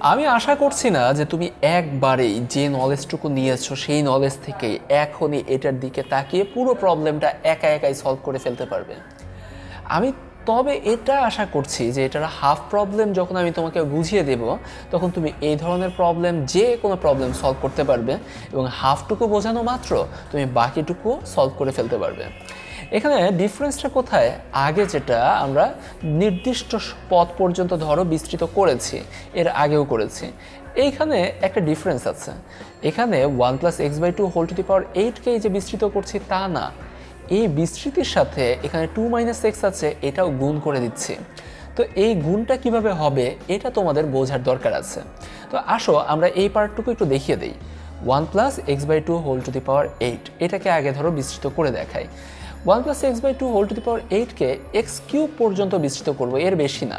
আমি আশা করছি না যে তুমি একবারেই যে নলেজটুকু নিয়েছো, সেই নলেজ থেকে এখনই এটার দিকে তাকিয়ে পুরো প্রবলেমটা একা একাই সলভ করে ফেলতে পারবে। আমি তবে এটা আশা করছি যে এটার হাফ প্রবলেম যখন আমি তোমাকে বুঝিয়ে দেব, তখন তুমি এই ধরনের প্রবলেম যে কোনো প্রবলেম সলভ করতে পারবে এবং হাফটুকু বোঝানো মাত্র তুমি বাকিটুকু সলভ করে ফেলতে পারবে। এখানে ডিফারেন্সটা কোথায়? আগে যেটা আমরা নির্দিষ্ট পথ পর্যন্ত ধরো বিস্তৃত করেছি, এর আগেও করেছি। এইখানে একটা ডিফারেন্স আছে। এখানে one plus x by two whole to the power এইটকে যে বিস্তৃত করছি, তা না। এই বিস্তৃতির সাথে এখানে টু মাইনাস এক্স আছে, এটাও গুণ করে দিচ্ছি। তো এই গুণটা কীভাবে হবে, এটা তোমাদের বোঝার দরকার আছে। তো আসো, আমরা এই পার্টটুকু একটু দেখিয়ে দিই। One plus x by two whole to the power eight এটাকে আগে ধরো বিস্তৃত করে দেখাই। One plus x by two whole to the power এইটকে x cube পর্যন্ত বিস্তৃত করব, এর বেশি না।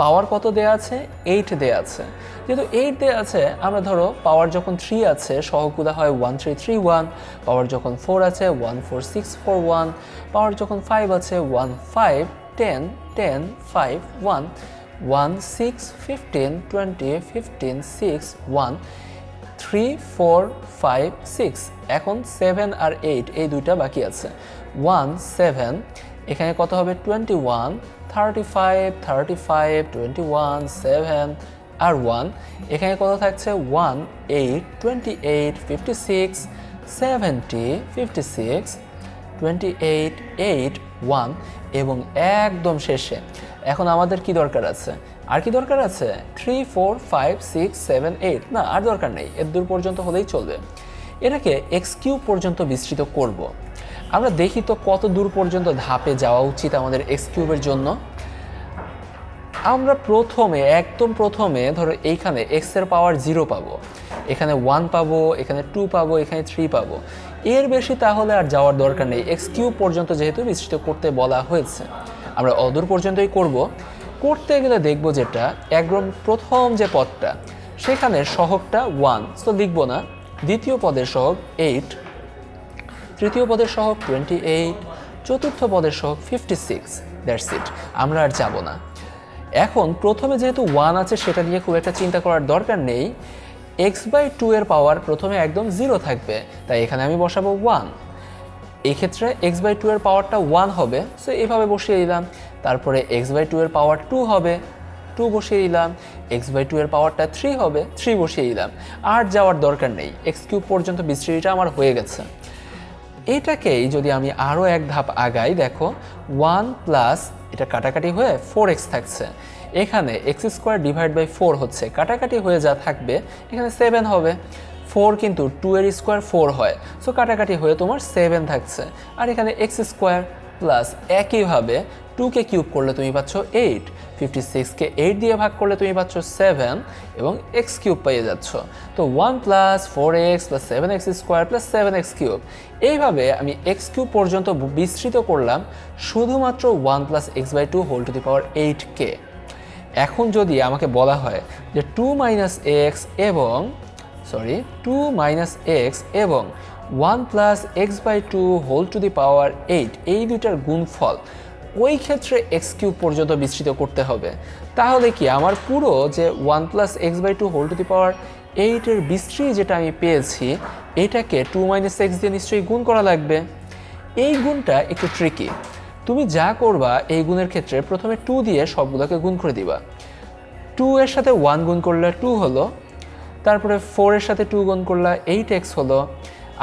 পাওয়ার কত দেয়া আছে? এইট দেয়া আছে। যেহেতু এইট দেয়া আছে, আমরা ধরো পাওয়ার যখন থ্রি আছে সহকুদা হয় one three three one, power যখন ফোর আছে, one four six four one, power যখন ফাইভ আছে, one five ten ten five one one six fifteen, twenty fifteen six one, three four five six, এখন seven আর eight, এই দুইটা বাকি আছে। ওয়ান সেভেন এখানে কত হবে? Twenty one thirty five thirty five twenty one seven আর ওয়ান এখানে কত থাকছে? One eight twenty eight fifty six seventy fifty six twenty eight eight one এবং একদম শেষে। এখন আমাদের কি দরকার আছে? আর কি দরকার আছে? Three four five six seven eight না, আর দরকার নেই। এর দূর পর্যন্ত হলেই চলবে। এটাকে এক্স কিউব পর্যন্ত বিস্তৃত করব। আমরা দেখি তো কত দূর পর্যন্ত ধাপে যাওয়া উচিত আমাদের এক্স কিউবের জন্য। আমরা প্রথমে, একদম প্রথমে, ধরো এইখানে এক্সের পাওয়ার জিরো পাবো। এখানে ওয়ান পাবো, এখানে টু পাবো, এখানে থ্রি পাবো। এর বেশি তাহলে আর যাওয়ার দরকার নেই। এক্স কিউব পর্যন্ত যেহেতু বিস্তৃত করতে বলা হয়েছে, আমরা অদূর পর্যন্তই করব। করতে গেলে দেখব যেটা, একদম প্রথম যে পদটা সেখানে সহগটা ওয়ান তো লিখব না। দ্বিতীয় পদের সহগ এইট তৃতীয় পদের সহগ টোয়েন্টি এইট চতুর্থ পদের সহগ ফিফটি সিক্স দ্যাটস ইট আমরা আর যাব না। এখন প্রথমে যেহেতু ওয়ান আছে, সেটা নিয়ে খুব একটা চিন্তা করার দরকার নেই। এক্স বাই টু এর পাওয়ার প্রথমে একদম জিরো থাকবে, তাই এখানে আমি বসাবো ওয়ান এক্ষেত্রে এক্স বাই টু এর পাওয়ারটা ওয়ান হবে সো এইভাবে বসিয়ে দিলাম। তারপরে এক্স বাই টু এর পাওয়ার টু হবে টু বসিয়ে দিলাম। এক্স বাই টু এর পাওয়ারটা থ্রি হবে থ্রি বসিয়ে দিলাম। আর যাওয়ার দরকার নেই এক্স কিউব পর্যন্ত বিস্তৃতিটা আমার হয়ে গেছে। এটাকেই যদি আমি আরও এক ধাপ আগাই, দেখো ওয়ান প্লাস এটা কাটাকাটি হয়ে ফোর এক্স থাকছে। এখানে x square divide by four হচ্ছে। কাটাকাটি হয়ে যা থাকবে, এখানে সেভেন হবে। ফোর কিন্তু টু এর স্কোয়ার ফোর হয়। সো কাটাকাটি হয়ে তোমার সেভেন থাকছে। আর এখানে এক্স স্কোয়ার প্লাস একইভাবে টুকে কিউব করলে তুমি পাচ্ছ এইট ফিফটি সিক্সকে এইট দিয়ে ভাগ করলে তুমি পাচ্ছ সেভেন এবং এক্স কিউব পেয়ে যাচ্ছ। তো one plus four x plus seven x square plus seven x cube এইভাবে আমি এক্স কিউব পর্যন্ত বিস্তৃত করলাম শুধুমাত্র one plus x by two whole to the power eight কে এখন যদি আমাকে বলা হয় যে টু মাইনাস এক্স এবং সরি টু মাইনাস এক্স এবং one plus x by two whole to the power eight এই দুইটার গুণফল ওই ক্ষেত্রে এক্স কিউব পর্যন্ত বিস্তৃত করতে হবে। তাহলে কি? আমার পুরো যে one plus x by two whole to the power এইটের বিস্তৃতি যেটা আমি পেয়েছি, এটাকে টু মাইনাস এক্স দিয়ে নিশ্চয়ই গুণ করা লাগবে। এই গুণটা একটু ট্রিকি তুমি যা করবা, এই গুণের ক্ষেত্রে প্রথমে টু দিয়ে সবগুলোকে গুণ করে দিবা। টু এর সাথে ওয়ান গুণ করলে টু হলো, তারপরে ফোরের সাথে টু গুণ করলে এইট এক্স হলো,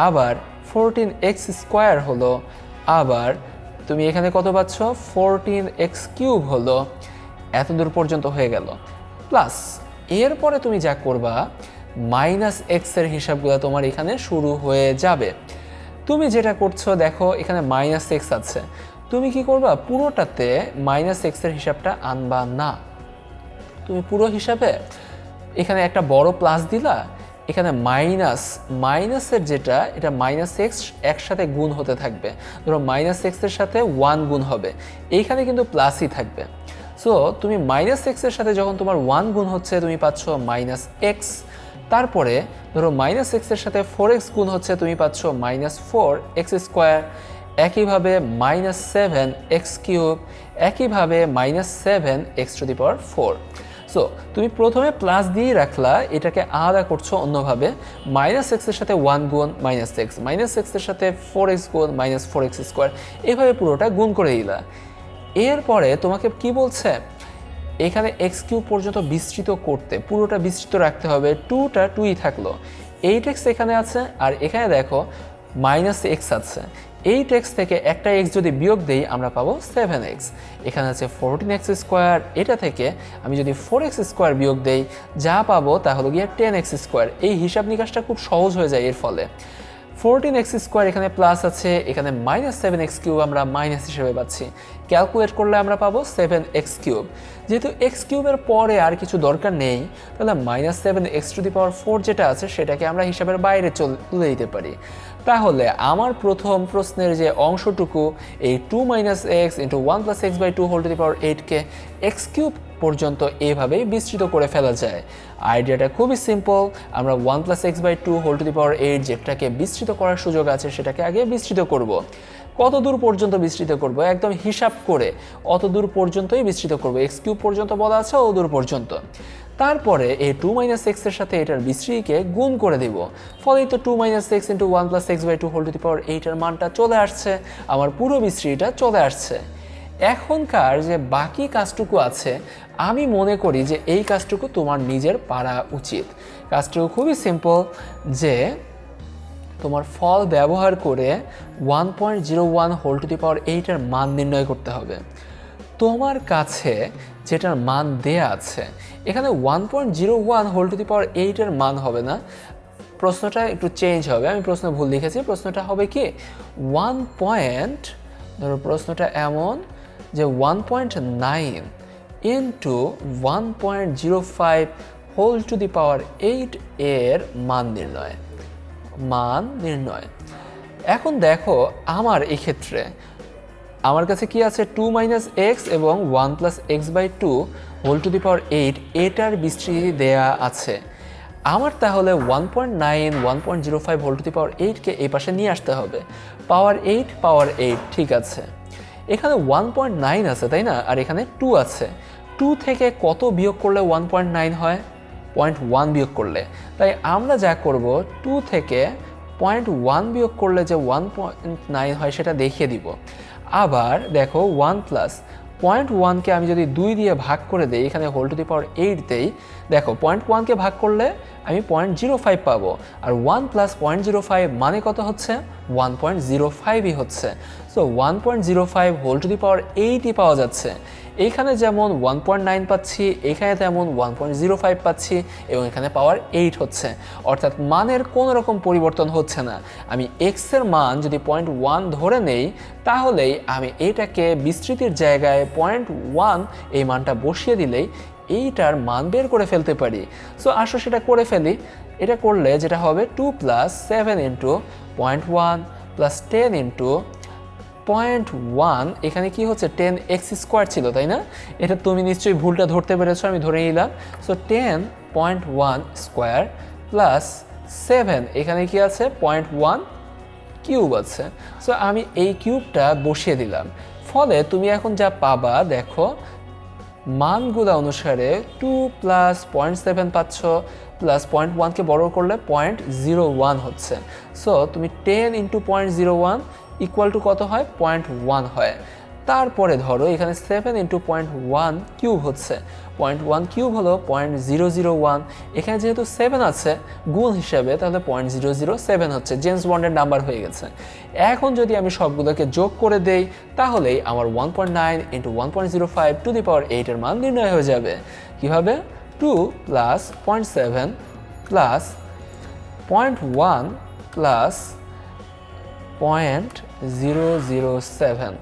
আবার ফোরটিন এক্স স্কোয়ার হলো, আবার তুমি এখানে কত পাচ্ছ? ফোরটিন এক্স কিউব হলো এত দূর পর্যন্ত হয়ে গেল। প্লাস এরপরে তুমি যা করবা মাইনাস এক্সের হিসাবগুলো তোমার এখানে শুরু হয়ে যাবে। তুমি যেটা করছ, দেখো, এখানে মাইনাস এক্স আছে। তুমি কি করবা? পুরোটাতে মাইনাস এক্সের হিসাবটা আনবা না। তুমি পুরো হিসাবে এখানে একটা বড় প্লাস দিলা এখানে মাইনাস, মাইনাসের যেটা, এটা মাইনাস এক্স একসাথে গুণ হতে থাকবে। ধরো মাইনাস এক্সের সাথে ওয়ান গুণ হবে। এইখানে কিন্তু প্লাসই থাকবে। সো তুমি মাইনাস এক্সের সাথে যখন তোমার ওয়ান গুণ হচ্ছে, তুমি পাচ্ছ মাইনাস এক্স। তারপরে, ধরো মাইনাস এক্সের সাথে ফোর এক্স গুণ হচ্ছে, তুমি পাচ্ছ মাইনাস ফোর এক্স স্কোয়ার। একইভাবে মাইনাস সেভেন এক্স কিউব, একইভাবে minus seven x to the power four. So তুমি প্রথমে প্লাস দিয়েই রাখলা, এটাকে আলাদা করছ অন্যভাবে মাইনাস এক্সের সাথে ওয়ান গুণ মাইনাস এক্স মাইনাস এক্সের সাথে ফোর এক্স গুণ মাইনাস ফোর এক্স স্কোয়ার এভাবে পুরোটা গুণ করে দিলা। এরপরে তোমাকে কি বলছে? এখানে এক্স কিউব পর্যন্ত বিস্তৃত করতে, পুরোটা বিস্তৃত রাখতে হবে টুটা টুই থাকল। এইট এক্স এখানে আছে, আর এখানে দেখো মাইনাস এক্স আছে। এইট এক্স থেকে একটা এক্স যদি বিয়োগ দেই, আমরা পাবো সেভেন এক্স এখানে আছে ফোরটিন এক্স স্কোয়ার এটা থেকে আমি যদি ফোর এক্স স্কোয়ার বিয়োগ দেই, যা পাবো তা হলো গিয়ে টেন এক্স স্কোয়ার এই হিসাব নিকাশটা খুব সহজ হয়ে যায় এর ফলে। ফোরটিন এক্স স্কোয়ার এখানে প্লাস আছে, এখানে মাইনাস সেভেন এক্স কিউব আমরা মাইনাস হিসেবে পাচ্ছি। ক্যালকুলেট করলে আমরা পাবো সেভেন এক্স কিউব যেহেতু এক্স কিউবের পরে আর কিছু দরকার নেই, তাহলে minus seven x to the power four যেটা আছে, সেটাকে আমরা হিসাবের বাইরে চলে তুলে দিতে পারি। তাহলে আমার প্রথম প্রশ্নের যে অংশটুকু, এই two minus x into one plus x by two whole to the power এইটকে x cube পর্যন্ত এভাবেই বিস্তৃত করে ফেলা যায়। আইডিয়াটা খুবই সিম্পল আমরা one plus x by two whole to the power eight যেটাকে বিস্তৃত করার সুযোগ আছে সেটাকে আগে বিস্তৃত করব। কত দূর পর্যন্ত বিস্তৃত করব? একদম হিসাব করে অত দূর পর্যন্তই বিস্তৃত করব। এক্স কিউব পর্যন্ত বলা আছে ও দূর পর্যন্ত। তারপরে এই টু মাইনাস এক্সের সাথে এটার বিস্তৃতিকে গুণ করে দিব। ফলে তো two minus x into one plus x by two whole to the power এইটার মানটা চলে আসছে। আমার পুরো বিস্তৃতিটা চলে আসছে। এখনকার যে বাকি কাজটুকু আছে, আমি মনে করি যে এই কাজটুকু তোমার নিজের পারা উচিত। কাজটুকু খুবই সিম্পল যে তোমার ফল ব্যবহার করে one point zero one whole to the power এইটার মান নির্ণয় করতে হবে। তোমার কাছে যেটার মান দেয়া আছে। এখানে one point zero one whole to the power এইটের মান হবে না। প্রশ্নটা একটু চেঞ্জ হবে। আমি প্রশ্ন ভুল লিখেছি। প্রশ্নটা হবে কি? ওয়ান পয়েন্ট ধরো প্রশ্নটা এমন যে one point nine into one point zero five whole to the power eight এর মান নির্ণয়। মান নির্ণয়। এখন দেখো আমার এক্ষেত্রে ক্ষেত্রে আমার কাছে কি আছে? টু মাইনাস এক্স এবং one plus x by two whole to the power eight এটার বিস্তৃতি দেয়া আছে। আমার তাহলে one point nine one point zero five whole to the power এইটকে এই পাশে নিয়ে আসতে হবে। পাওয়ার এইট পাওয়ার এইট ঠিক আছে। এখানে ওয়ান পয়েন্ট নাইন আছে, তাই না? আর এখানে টু আছে। টু থেকে কত বিয়োগ করলে ওয়ান পয়েন্ট নাইন হয়? পয়েন্ট ওয়ান বিয়োগ করলে। তাই আমরা যা করব টু থেকে পয়েন্ট ওয়ান বিয়োগ করলে যে ওয়ান পয়েন্ট নাইন হয় সেটা দেখিয়ে দিব। আবার দেখো ওয়ান প্লাস পয়েন্ট ওয়ানকে আমি যদি দুই দিয়ে ভাগ করে দিই, এখানে whole to the power eight দেই দেখো পয়েন্ট ওয়ানকে ভাগ করলে আমি পয়েন্ট জিরো ফাইভ পাবো, আর one plus point zero five মানে কত হচ্ছে? ওয়ান পয়েন্ট জিরো ফাইভই হচ্ছে। So one point zero five whole to the power এইটই পাওয়া যাচ্ছে। এইখানে যেমন ওয়ান পয়েন্ট নাইন পাচ্ছি, এখানে তেমন ওয়ান পয়েন্ট জিরো ফাইভ পাচ্ছি, এবং এখানে পাওয়ার এইট হচ্ছে। অর্থাৎ মানের কোনো রকম পরিবর্তন হচ্ছে না। আমি এক্সের মান যদি পয়েন্ট ওয়ান ধরে নেই, তাহলেই আমি এটাকে বিস্তৃতির জায়গায় পয়েন্ট ওয়ান এই মানটা বসিয়ে দিলেই এইটার মান বের করে ফেলতে পারি। সো আসো সেটা করে ফেলি। এটা করলে যেটা হবে two plus seven into point one plus ten into point one এখানে কি হচ্ছে টেন এক্স স্কোয়ার ছিল, তাই না? এটা তুমি নিশ্চয়ই ভুলটা ধরতে পেরেছ, আমি ধরে নিলাম। So ten point one square plus seven এখানে কি আছে? পয়েন্ট ওয়ান কিউব আছে। সো আমি এই কিউবটা বসিয়ে দিলাম। ফলে তুমি এখন যা পাবা, দেখো মানগুলো অনুসারে টু প্লাস পয়েন্ট সেভেন পাচ্ছ প্লাস পয়েন্ট ওয়ানকে বড় করলে পয়েন্ট জিরো ওয়ান হচ্ছে। সো তুমি ten into point zero one equal to কত হয়? পয়েন্ট ওয়ান হয়। তারপরে ধরো এখানে seven into point one cube হচ্ছে। পয়েন্ট ওয়ান কিউব হলো পয়েন্ট জিরো জিরো ওয়ান এখানে যেহেতু সেভেন আছে, গুণ হিসেবে তাহলে পয়েন্ট জিরো জিরো সেভেন হচ্ছে। জেমস বন্ডের নাম্বার হয়ে গেছে। এখন যদি আমি সবগুলোকে যোগ করে দেই, তাহলেই আমার one point nine into one point zero five to the power এইটের মান নির্ণয় হয়ে যাবে। কীভাবে? Two plus point seven plus point one plus point zero zero seven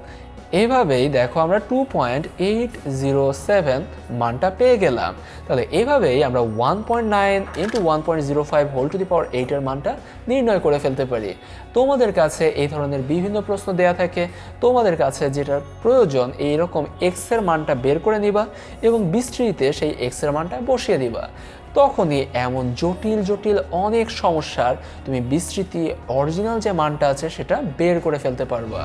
এভাবেই দেখো আমরা two point eight zero seven মানটা পেয়ে গেলাম। তাহলে এভাবেই আমরা one point nine into one point zero five whole to the power এইটের মানটা নির্ণয় করে ফেলতে পারি। তোমাদের কাছে এই ধরনের বিভিন্ন প্রশ্ন দেয়া থাকে। তোমাদের কাছে যেটার প্রয়োজন, এইরকম এক্সের মানটা বের করে নিবা এবং বিস্তৃতিতে সেই এক্সের মানটা বসিয়ে দিবা। তখনই এমন জটিল জটিল অনেক সমস্যার তুমি বিস্তৃতি অরিজিনাল যে মানটা আছে সেটা বের করে ফেলতে পারবা।